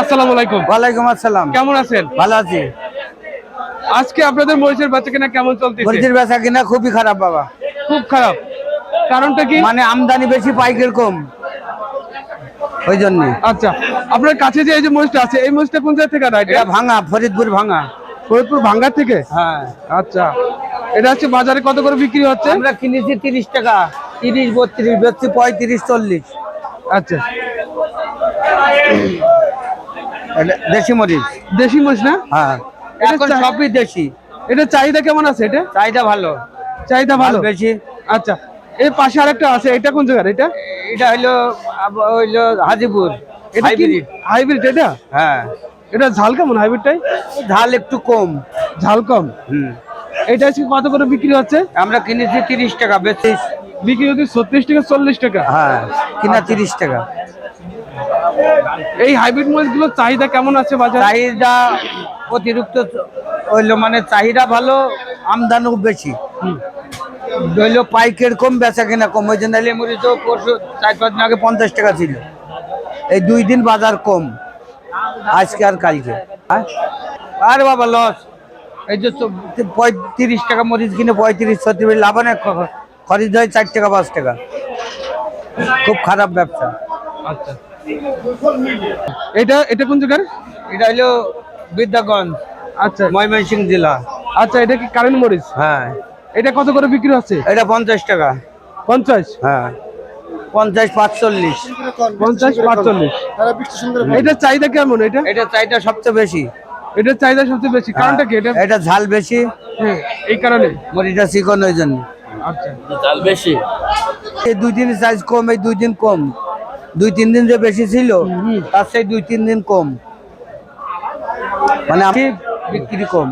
আসসালামু আলাইকুম। ওয়ালাইকুম আসসালাম। কেমন আছেন? ভালো আছি। আজকে আপনাদের মরিচের বেচা কেনা কেমন চলতেছে? মরিচের বেচা কিনা খুবই খারাপ বাবা। খুব খারাপ। কারণটা কি? মানে আমদানি বেশি পাইকের কম। ওই জন্য। আচ্ছা আপনার কাছে যে এই যে মরিচটা আছে এই মরিচটা কোন জায়গা থেকে আনা এটা ভাঙা ফরিদপুর ভাঙা। ফরিদপুর ভাঙ্গা থেকে? হ্যাঁ। আচ্ছা এটা হচ্ছে বাজারে কত করে বিক্রি হচ্ছে? আমরা কিনেছি তিরিশ টাকা তিরিশ বত্রিশ বেচছি পঁয়ত্রিশ চল্লিশ। আচ্ছা। দেশি মরিচ। দেশি মরিচ না? হ্যাঁ। এটা এখন সবই দেশি। এটা চাহিদা কেমন আছে এটা? চাহিদা ভালো। চাহিদা ভালো? বেশি। আচ্ছা। এই পাশে আরেকটা আছে এটা কোন জায়গার এটা? এটা আব- হইল হাজিপুর এটা হাইব্রিড। হাইব্রিড এটা? হ্যাঁ। এটা ঝাল কেমন হাইব্রিডটাই? ঝাল একটু কম। ঝাল কম? হুম। এটা আজকে কত করে বিক্রি হচ্ছে? আমরা কিনেছি তিরিশ টাকা বেশি বিক্রি হচ্ছে ছত্রিশ টাকা চল্লিশ টাকা। হ্যাঁ কিনা তিরিশ টাকা। এই হাইব্রিড মরিচগুলোর চাহিদা কেমন আছে বাজার? চাহিদা অতিরিক্ত হইল মানে চাহিদা ভালো আমদানিও বেশি। হইল পাইকের কম বেচা কিনা কম। ওই জন্য লেমুরি তো পরশু চার পাঁচ দিন আগে পঞ্চাশ টাকা ছিল। এই দুই দিন বাজার কম আজকে আর কালকে। হ্যাঁ? আর বাবা লস। এই যে পঁয়ত্রিশ টাকা মরিচ কিনে পঁয়ত্রিশ ছত্রিশ লাভ অনেক খ- খরিদ হয় চার টাকা পাঁচ টাকা। খুব খারাপ ব্যবসা। আচ্ছা। এটা এটা কোন জায়গার? এটা হলো বিদ্যাগঞ্জ আচ্ছা। ময়মনসিং জেলা। আচ্ছা এটা কি কারেন্ট মরিচ? হ্যাঁ। এটা কত করে বিক্রি হচ্ছে? এটা পঞ্চাশ টাকা। পঞ্চাশ? হ্যাঁ। পঞ্চাশ পাঁচচল্লিশ। পঞ্চাশ পাঁচচল্লিশ। এটা চাহিদা কেমন এটা? এটা চাইটা সবচেয়ে বেশি। এটার চাহিদা সবচেয়ে বেশি। কারণটা কি এটা? এটা ঝাল বেশি। হ্যাঁ, এই কারণে। মরিটা চিকন ওই জন্য। আচ্ছা। এই দুই দিন সাইজ কম এই দুই দিন কম। দুই তিন দিন যে বেশি ছিল তার সেই দুই তিন দিন কম। মানে আমি বিক্রি কম।